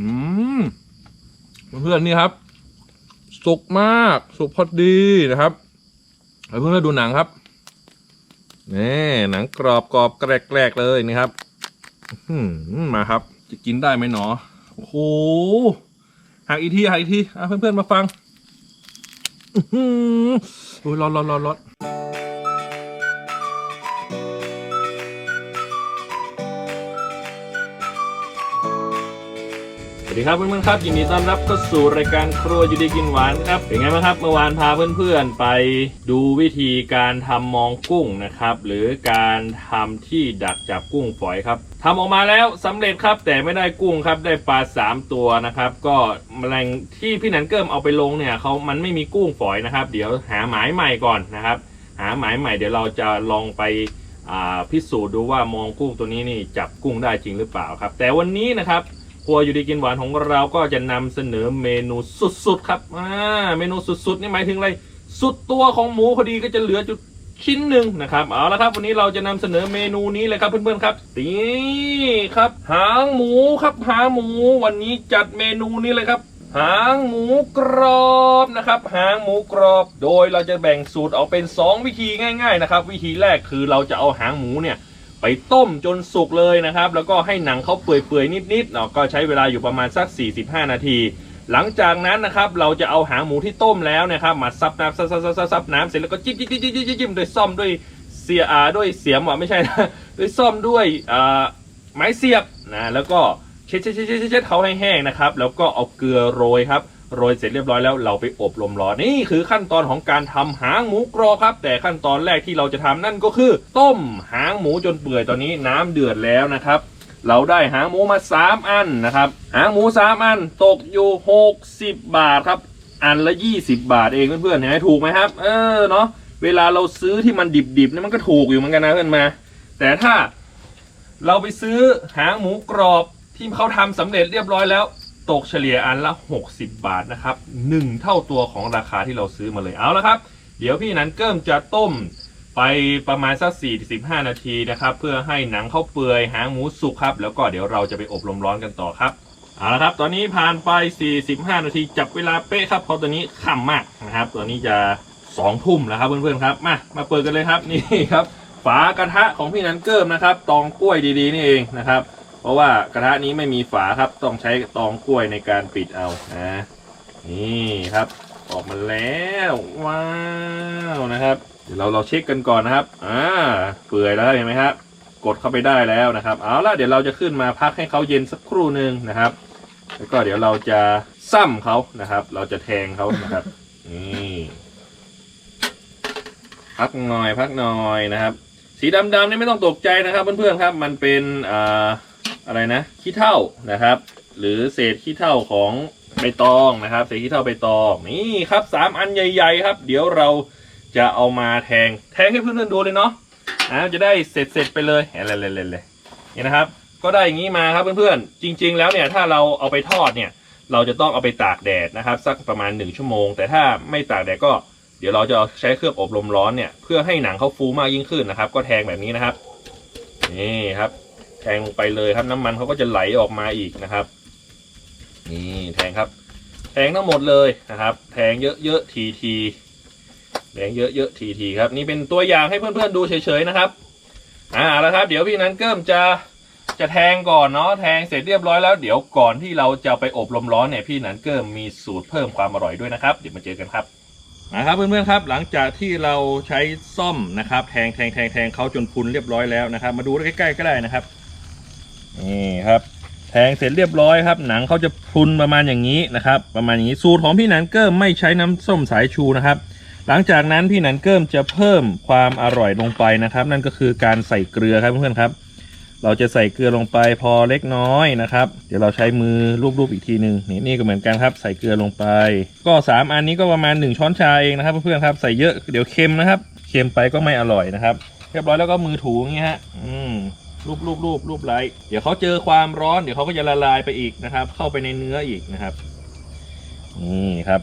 อืมเพื่อนๆนี่ครับ สุกมาก สุกพอดีนะครับเอาเพื่อนๆดูหนังครับนี่หนังกรอบกรอบแกรกๆเลยนี่ครับมาครับ จะกินได้ไหมหนอโอ้โหหักอีกทีหักอีกทีอะเพื่อนๆมาฟังอือหือโอ้ยร้อนร้อนร้อนร้อน วัสดีครับเพื่อนๆครับยินดีต้อนรับเข้าสู่รายการครัวอยู่ดีกินหวานครับเป็นไงบ้างครับเมื่อวานพาเพื่อนๆไปดูวิธีการทำมองกุ้งนะครับ หรือการทำที่ดักจับกุ้งฝอยครับทำออกมาแล้วสำเร็จครับ แต่ไม่ได้กุ้งครับได้ปลาสามตัวนะครับ ก็แมลงที่พี่หนันเกิมเอาไปลงเนี่ยเขามันไม่มีกุ้งฝอยนะครับ เดี๋ยวหาหมายใหม่ก่อนนะครับ หาหมายใหม่เดี๋ยวเราจะลองไปพิสูจน์ดูว่ามองกุ้งตัวนี้นี่จับกุ้งได้จริงหรือเปล่าครับ แต่วันนี้นะครับ รัวอยู่ดีกินหวานของเราก็จะนำเสนอเมนูสุดๆครับอ่าเมนูสุดๆนี่หมายถึงอะไรสุดตัวของหมูพอดีก็จะเหลือจุดชิ้นหนึ่งนะครับเอาละครับวันนี้เราจะนำเสนอเมนูนี้เลยครับเพื่อนๆครับนี่ครับ หางหมูครับหางหมูวันนี้จัดเมนูนี้เลยครับหางหมูกรอบนะครับหางหมูกรอบ โดยเราจะแบ่งสูตรออกเป็น 2 วิธีง่าย ๆนะครับ วิธีแรกคือเราจะเอาหางหมูเนี่ย ไปต้มจนสุกเลยนะครับ แล้วก็ให้หนังเขาเปื่อยๆนิดๆเนาะก็ใช้เวลาอยู่ประมาณสัก 45 นาที หลังจากนั้นนะครับเราจะเอาหางหมูที่ต้มแล้วนะครับมาซับน้ำซับซับซับซับซับน้ำเสร็จแล้วก็จิ้มจิ้มจิ้มจิ้มจิ้มจิ้มด้วยซ่อมด้วยเสียอาด้วยเสียมว่ะไม่ใช่นะด้วยซ่อมด้วยอ่าไม้เสียบนะแล้วก็เช็ดเช็ดเช็ดเช็ดเช็ดเขาให้แห้งนะครับ แล้วก็เอาเกลือโรยครับ โรยเสร็จเรียบร้อยแล้วเราไปอบลมร้อนนี่คือขั้นตอนของการทำหางหมูกรอบครับ แต่ขั้นตอนแรกที่เราจะทำนั่นก็คือ ต้มหางหมูจนเปื่อยตอนนี้น้ำเดือดแล้วนะครับ เราได้หางหมูมา 3 อันนะครับ หางหมู3อันตกอยู่ 60 บาทครับ อันละ 20 บาทเองเพื่อนๆเห็นไหมถูกไหมครับ เออเนาะเวลาเราซื้อที่มันดิบๆเนี่ยมันก็ถูกอยู่เหมือนกันนะเพื่อนมา แต่ถ้าเราไปซื้อหางหมูกรอบที่เขาทำสำเร็จเรียบร้อยแล้ว ตกเฉลี่ยอันละ 60 บาทนะครับหนึ่งเท่าตัวของราคาที่เราซื้อมาเลยเอาละครับ เดี๋ยวพี่นันเกิ้มจะต้มไปประมาณสัก45นาทีนะครับ เพื่อให้หนังเข้าเปื่อยหางหมูสุกครับ แล้วก็เดี๋ยวเราจะไปอบลมร้อนกันต่อครับเอาละครับ ตอนนี้ผ่านไป 45 นาทีจับเวลาเป๊ะครับเพราะตัวนี้ค่ำมากนะครับตัวนี้จะ2ทุ่มแล้วครับเพื่อนๆครับมามาเปิดกันเลยครับนี่ครับ ฝากระทะของพี่นันเกิมนะครับ ตองกล้วยดีๆนี่เองนะครับ เพราะว่ากระทะนี้ไม่มีฝาครับ ต้องใช้ตองกล้วยในการปิดเอานะนี่ครับ ออกมาแล้วว้าวนะครับ เดี๋ยวเราเราเช็คกันก่อนนะครับอ่าเปื่อยแล้วเห็นไหมครับกดเข้าไปได้แล้วนะครับ เอาละเดี๋ยวเราจะขึ้นมาพักให้เขาเย็นสักครู่หนึ่งนะครับ แล้วก็เดี๋ยวเราจะซ้ำเขานะครับ เราจะแทงเขานะครับนี่พักหน่อยพักหน่อยนะครับ สีดำๆนี่ไม่ต้องตกใจนะครับเพื่อนๆครับ มันเป็นอ่า อะไรนะขี้เถ้านะครับ หรือเศษขี้เถ้าของใบตองนะครับ เศษขี้เถ้าใบตองนี่ครับสามอันใหญ่ ๆ ครับ เดี๋ยวเราจะเอามาแทงแทงให้เพื่อนๆดูเลยเนาะอ่าจะได้เสร็จเสร็จๆไปเลยอะไรเลยเลยนี่นะครับ ก็ได้อย่างนี้มาครับเพื่อนๆจริง ๆ แล้วเนี่ยถ้าเราเอาไปทอดเนี่ยเราจะต้องเอาไปตากแดดนะครับ สักประมาณ 1 ชั่วโมง แต่ถ้าไม่ตากแดดก็เดี๋ยวเราจะเอาใช้เครื่องอบลมร้อนเนี่ยเพื่อให้หนังเขาฟูมากยิ่งขึ้นนะครับ ก็แทงแบบนี้นะครับนี่ครับ แทงลงไปเลยครับ น้ำมันเขาก็จะไหลออกมาอีกนะครับ นี่แทงครับ แทงทั้งหมดเลยนะครับ แทงเยอะๆทีๆแทงเยอะๆทีๆครับ นี่เป็นตัวอย่างให้เพื่อนๆดูเฉยๆนะครับ อ่าแล้วครับ เดี๋ยวพี่นั้นเกิมจะจะแทงก่อนเนาะแทงเสร็จเรียบร้อยแล้ว เดี๋ยวก่อนที่เราจะไปอบลมร้อนเนี่ยพี่นันเกิมมีสูตรเพิ่มความอร่อยด้วยนะครับ เดี๋ยวมาเจอกันครับนะครับเพื่อนๆครับหลังจากที่เราใช้ซ่อมนะครับ แทงแทงแทงแทงเขาจนพุนเรียบร้อยแล้วนะครับ มาดูใกล้ๆก็ได้นะครับ นี่ครับ แทงเสร็จเรียบร้อยครับ หนังเขาจะพุนประมาณอย่างนี้นะครับ ประมาณอย่างนี้สูตรของพี่หนันเกิมไม่ใช้น้ำส้มสายชูนะครับ หลังจากนั้นพี่หนันเกิมจะเพิ่มความอร่อยลงไปนะครับ นั่นก็คือการใส่เกลือครับเพื่อนๆครับเราจะใส่เกลือลงไปพอเล็กน้อยนะครับ เดี๋ยวเราใช้มือรูปๆอีกทีหนึ่งนี่นี่ก็เหมือนกันครับ ใส่เกลือลงไป ก็สามอันนี้ก็ประมาณ 1 ช้อนชาเองนะครับเพื่อนๆครับใส่เยอะเดี๋ยวเค็มนะครับ เค็มไปก็ไม่อร่อยนะครับ เรียบร้อยแล้วก็มือถูอย่างนี้ฮะอืม รูปรูปรูปรูปไลท์เดี๋ยวเขาเจอความร้อน เดี๋ยวเขาก็จะละลายไปอีกนะครับ เข้าไปในเนื้ออีกนะครับ นี่ครับ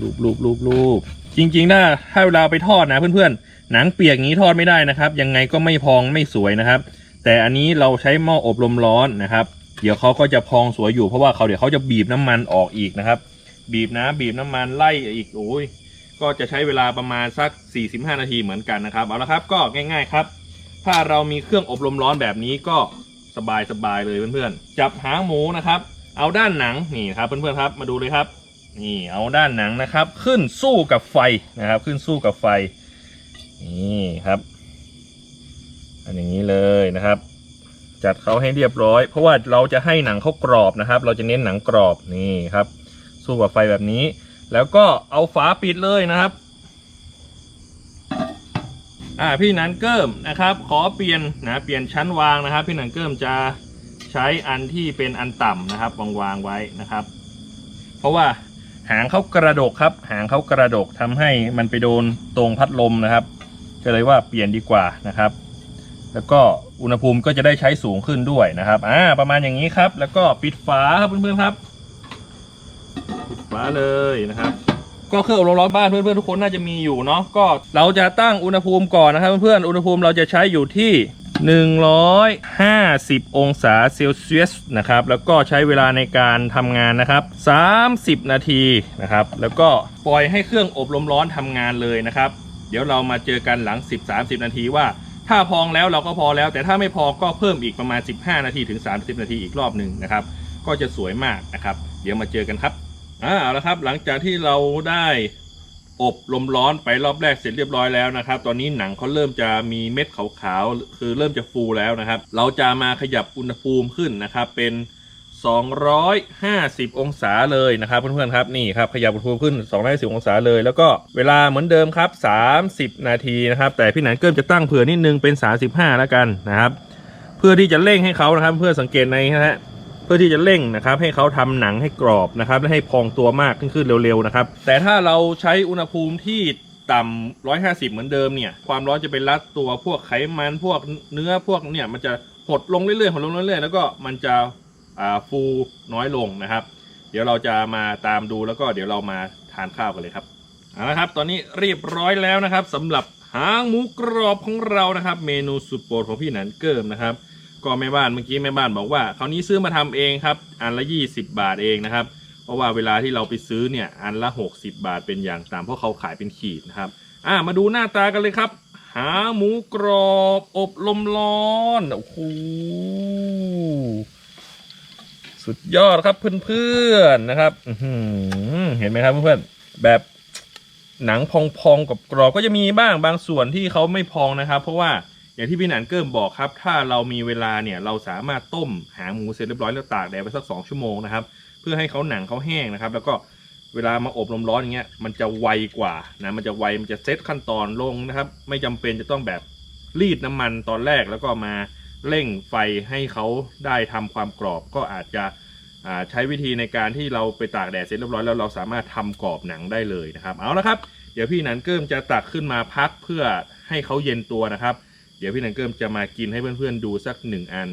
รูปรูปรูปรูปจริงๆถ้าถ้าเวลาไปทอดนะเพื่อนๆ หนังเปียกงี้ทอดไม่ได้นะครับ ยังไงก็ไม่พองไม่สวยนะครับ แต่อันนี้เราใช้หม้ออบลมร้อนนะครับ เดี๋ยวเขาก็จะพองสวยอยู่เพราะว่าเขาเดี๋ยวเขาจะบีบน้ำมันออกอีกนะครับ บีบน้ำบีบน้ำมันไล่อีกโอ้ยก็จะใช้เวลาประมาณสัก 45 นาทีเหมือนกันนะครับ เอาละครับก็ง่าย ๆ ครับ ถ้าเรามีเครื่องอบลมร้อนแบบนี้ก็สบายสบายๆเลยเพื่อนๆ จับหางหมูนะครับ เอาด้านหนังนี่ครับเพื่อนๆครับ มาดูเลยครับ นี่เอาด้านหนังนะครับ ขึ้นสู้กับไฟนะครับ ขึ้นสู้กับไฟ นี่ครับ อันอย่างนี้เลยนะครับ จัดเขาให้เรียบร้อย เพราะว่าเราจะให้หนังเขากรอบนะครับ เราจะเน้นหนังกรอบนี่ครับ สู้กับไฟแบบนี้ แล้วก็เอาฝาปิดเลยนะครับ อ่าพี่หนันเกิมนะครับ ขอเปลี่ยนนะเปลี่ยนชั้นวางนะครับ พี่หนันเกิมจะใช้อันที่เป็นอันต่ำนะครับวางวางไว้นะครับ เพราะว่าหางเขากระดกครับ หางเขากระดกทำให้มันไปโดนตรงพัดลมนะครับ ก็เลยว่าเปลี่ยนดีกว่านะครับ แล้วก็อุณหภูมิก็จะได้ใช้สูงขึ้นด้วยนะครับอ่าประมาณอย่างนี้ครับ แล้วก็ปิดฝาครับเพื่อนๆครับ ปิดฝาเลยนะครับ ก็เครื่องอบลมร้อนบ้านเพื่อนๆทุกคนน่าจะมีอยู่เนาะก็เราจะตั้งอุณหภูมิก่อนนะครับเพื่อนๆอุณหภูมิเราจะใช้อยู่ที่ 150 องศาเซลเซียสนะครับแล้วก็ใช้เวลาในการทำงานนะครับ 30 นาทีนะครับแล้วก็ปล่อยให้เครื่องอบลมร้อนทำงานเลยนะครับ เดี๋ยวเรามาเจอกันหลัง 10-30 นาทีว่าถ้าพองแล้วเราก็พอแล้ว แต่ถ้าไม่พอก็เพิ่มอีกประมาณ 15 นาทีถึง 30 นาทีอีกรอบหนึ่งนะครับ ก็จะสวยมากนะครับ เดี๋ยวมาเจอกันครับ อ่าเอาละครับหลังจากที่เราได้อบลมร้อนไปรอบแรกเสร็จเรียบร้อยแล้วนะครับ ตอนนี้หนังเขาเริ่มจะมีเม็ดขาวๆคือเริ่มจะฟูแล้วนะครับ เราจะมาขยับอุณหภูมิขึ้นนะครับเป็น 250 องศาเลยนะครับเพื่อนๆครับนี่ครับขยับอุณหภูมิขึ้น 250 องศาเลย แล้วก็เวลาเหมือนเดิมครับ 30 นาทีนะครับ แต่พี่หนันเกิมจะตั้งเผื่อนิดนึงเป็น 35 แล้วกันนะครับ เพื่อที่จะเร่งให้เขานะครับ เพื่อสังเกตในนะฮะ เพื่อที่จะเร่งนะครับให้เขาทำหนังให้กรอบนะครับและให้พองตัวมากขึ้นเร็วๆนะครับ แต่ถ้าเราใช้อุณหภูมิที่ต่ำ150เหมือนเดิมเนี่ย ความร้อนจะไปรัดตัวพวกไขมันพวกเนื้อพวกเนี่ยมันจะหดลงเรื่อยๆหดลงเรื่อยๆแล้วก็มันจะฟูน้อยลงนะครับ เดี๋ยวเราจะมาตามดูแล้วก็เดี๋ยวเรามาทานข้าวกันเลยครับเอาละครับ ตอนนี้เรียบร้อยแล้วนะครับสำหรับหางหมูกรอบของเรานะครับ เมนูสุดโปรดของพี่หนันเกิมนะครับ ก็แม่บ้านเมื่อกี้แม่บ้านบอกว่าคราวนี้ซื้อมาทำเองครับอันละ 20 บาทเองนะครับ เพราะว่าเวลาที่เราไปซื้อเนี่ยอันละ 60 บาทเป็นอย่างต่ำเพราะเขาขายเป็นขีดนะครับอ่ามาดูหน้าตากันเลยครับ หาหมูกรอบอบลมร้อนโอ้โหสุดยอดครับเพื่อนๆนะครับเห็นไหมครับเพื่อนๆแบบหนังพองๆกับกรอบก็จะมีบ้างบางส่วนที่เขาไม่พองนะครับ เพราะว่า อย่างที่พี่หนันเกิมบอกครับ ถ้าเรามีเวลาเนี่ยเราสามารถต้มหางหมูเสร็จเรียบร้อยแล้วตากแดดไปสักสองชั่วโมงนะครับ เพื่อให้เขาหนังเขาแห้งนะครับ แล้วก็เวลามาอบลมร้อนอย่างเงี้ยมันจะไวกว่านะมันจะไวมันจะเซตขั้นตอนลงนะครับ ไม่จำเป็นจะต้องแบบรีดน้ำมันตอนแรกแล้วก็มาเร่งไฟให้เขาได้ทำความกรอบก็อาจจะใช้วิธีในการที่เราไปตากแดดเสร็จเรียบร้อยแล้วเราสามารถทำกรอบหนังได้เลยนะครับ เอาละครับ เดี๋ยวพี่หนันเกิมจะตักขึ้นมาพักเพื่อให้เขาเย็นตัวนะครับ เดี๋ยวพี่นังเกิมจะมากินให้เพื่อนๆดูสักหนึ่งอัน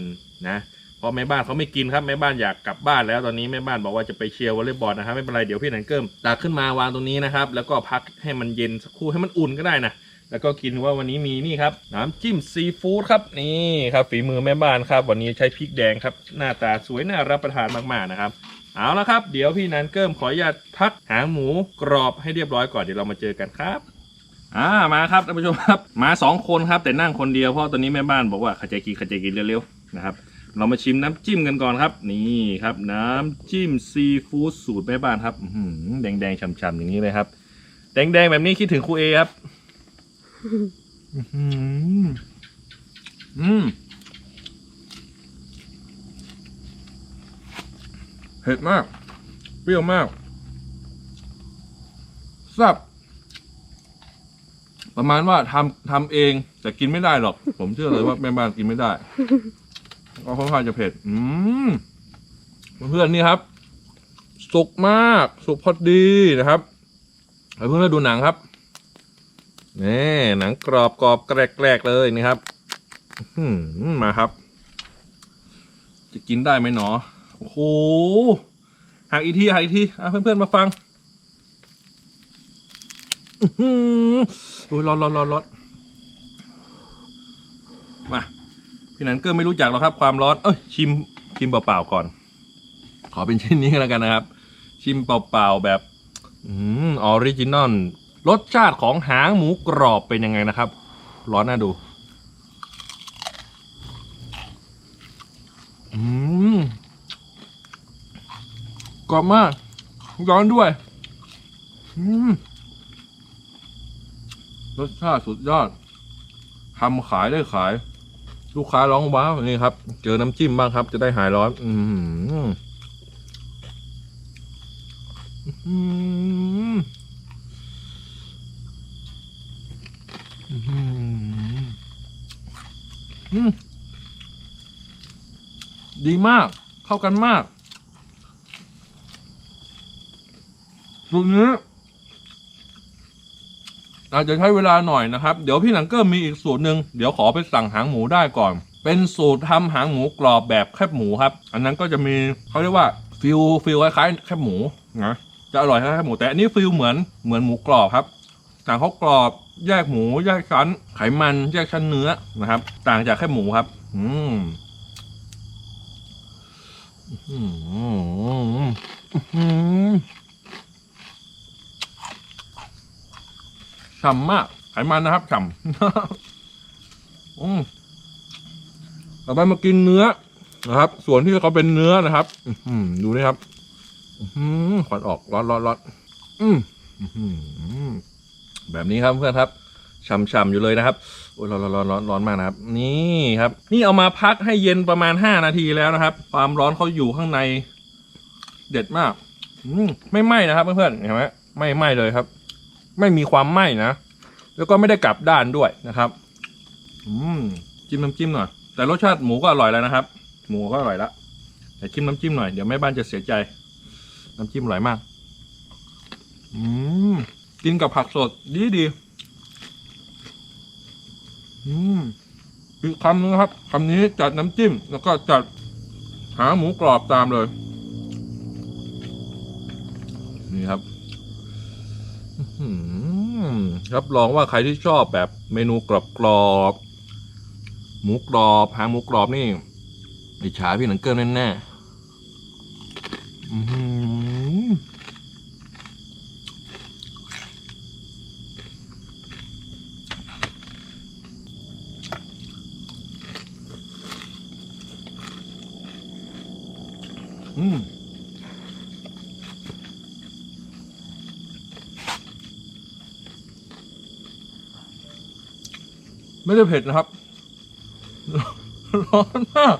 นะเพราะแม่บ้านเขาไม่กินครับแม่บ้านอยากกลับบ้านแล้วตอนนี้แม่บ้านบอกว่าจะไปเชียร์วอลเลย์บอลนะครับไม่เป็นไรเดี๋ยวพี่นังเกิมตักขึ้นมาวางตรงนี้นะครับ แล้วก็พักให้มันเย็นสักครู่ให้มันอุ่นก็ได้นะแล้วก็กินว่าวันนี้มีนี่ครับน้ำจิ้มซีฟู้ดครับนี่ครับฝีมือแม่บ้านครับ วันนี้ใช้พริกแดงครับหน้าตาสวยน่ารับประทานมากๆนะครับเอาละครับ เดี๋ยวพี่นันเกิมขออนุญาตพักหางหมูกรอบให้เรียบร้อยก่อนเดี๋ยวเรามาเจอกันครับ อ่ามาครับท่านผู้ชมครับมาสองคนครับแต่นั่งคนเดียวเพราะตอนนี้แม่บ้านบอกว่าขจายกินขจายกินเร็วๆนะครับ เรามาชิมน้ำจิ้มกันก่อนครับ นี่ครับ น้ำจิ้มซีฟู้ดสูตรแม่บ้านครับแดงแดงๆฉ่ำๆอย่างนี้เลยครับ แดงๆแบบนี้คิดถึงครูเอครับอืมเผ็ดมาก เปรี้ยวมากแซ่บ ประมาณว่าทำทำเอง แต่กินไม่ได้หรอก ผมเชื่อเลยว่าแม่บ้านกินไม่ได้ก็ค่อนข้างจะเผ็ด อืมเพื่อนๆนี่ครับ สุกมาก สุกพอดีนะครับให้เพื่อนๆดูหนังครับนี่หนังกรอบกรอบแกรกๆเลยนี่ครับ อื้อหือมาครับ จะกินได้ไหมหนอโอ้โหหักอีกทีหักอีกทีอะเพื่อนๆมาฟัง อื้อหือโอ้ยร้อนร้อนร้อนร้อนมาพี่นันเกอร์ไม่รู้จักหรอกครับความร้อนเอ้ยชิมชิมเปล่าๆก่อน ขอเป็นชิ้นนี้แล้วกันนะครับ ชิมเปล่าๆแบบอืออริจินอลรสชาติของหางหมูกรอบเป็นยังไงนะครับ ร้อนน่าดูอืมกรอบมาก ร้อนด้วย อืม รสชาติสุดยอดทำขายได้ขาย ลูกค้าร้องว้าวนี่ครับ เจอน้ำจิ้มบ้างครับ จะได้หายร้อน อืมอืมอืมอืมดีมาก เข้ากันมากสูตรนี้ อาจจะใช้เวลาหน่อยนะครับ เดี๋ยวพี่หนังเกอร์มีอีกสูตรหนึ่งเดี๋ยวขอไปสั่งหางหมูได้ก่อน เป็นสูตรทำหางหมูกรอบแบบแคบหมูครับ อันนั้นก็จะมีเขาเรียกว่าฟิลฟิลคล้ายๆแคบหมูนะจะอร่อยคล้ายแคบหมูแต่อันนี้ฟิลเหมือนเหมือนหมูกรอบครับต่างเขากรอบแยกหมู แยกชั้น ไขมัน แยกชั้นเนื้อนะครับ ต่างจากแค่หมูครับ อืมอืมอืมอืม ฉ่ำมากไขมันนะครับฉ่ำอืมต่อไปมากินเนื้อนะครับ ส่วนที่เขาเป็นเนื้อนะครับ อืดูนี่ครับอืมควันออกร้อนร้อนร้อนอืมแบบนี้ครับเพื่อนครับช่ำๆอยู่เลยนะครับโอ้ยร้อนร้อนร้อนร้อนมากนะครับ นี่ครับ นี่เอามาพักให้เย็นประมาณห้านาทีแล้วนะครับ ความร้อนเขาอยู่ข้างใน เด็ดมาก อืไม่ไหม้นะครับเพื่อนๆเห็นไหมไม่ไหม้เลยครับ ไม่มีความไหม้นะ แล้วก็ไม่ได้กลับด้านด้วยนะครับ อืมจิ้มน้ำจิ้มหน่อย แต่รสชาติหมูก็อร่อยแล้วนะครับ หมูก็อร่อยล้วแต่จิ้มน้ำจิ้มหน่อย เดี๋ยวแม่บ้านจะเสียใจ น้ำจิ้มอร่อยมาก อืมกินกับผักสดดีดี อืมอีกคำนึงครับคำนี้จัดน้ำจิ้ม แล้วก็จัดหาหมูกรอบตามเลย นี่ครับ รับรองว่าใครที่ชอบแบบเมนูกรอบกรอบหมูกรอบหางหมูกรอบนี่อิจฉาพี่หนังเกิลแน่ๆอืม ไม่ได้เผ็ดนะครับ ร้อนมาก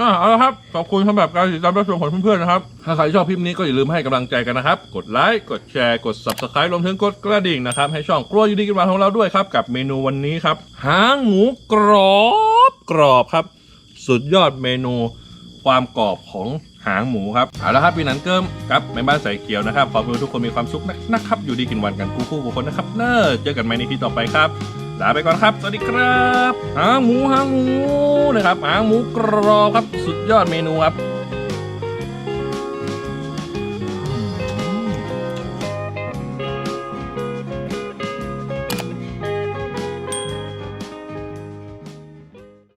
อะเอาละครับขอบคุณสำหรับการติดตามรับชมของเพื่อนๆนะครับ ถ้าใครชอบคลิปนี้ก็อย่าลืมให้กำลังใจกันนะครับ กดไลค์กดแชร์กด subscribe รวมถึงกดกระดิ่งนะครับ ให้ช่องครัวยูดีกินหวานของเราด้วยครับ กับเมนูวันนี้ครับหางหมูกรอบกรอบครับ สุดยอดเมนูความกรอบของหางหมูครับเอาละครับปีนันเกิมครับแม่บ้านใส่เกียวนะครับขอให้ทุกคนมีความสุขนะครับ อยู่ดีกินวันกันคู่คู่ๆคนนะครับเนอะเจอกันใหม่ในที่ต่อไปครับ ลาไปก่อนครับ สวัสดีครับหางหมูหางหมูนะครับหางหมูกรอบครับ สุดยอดเมนูครับ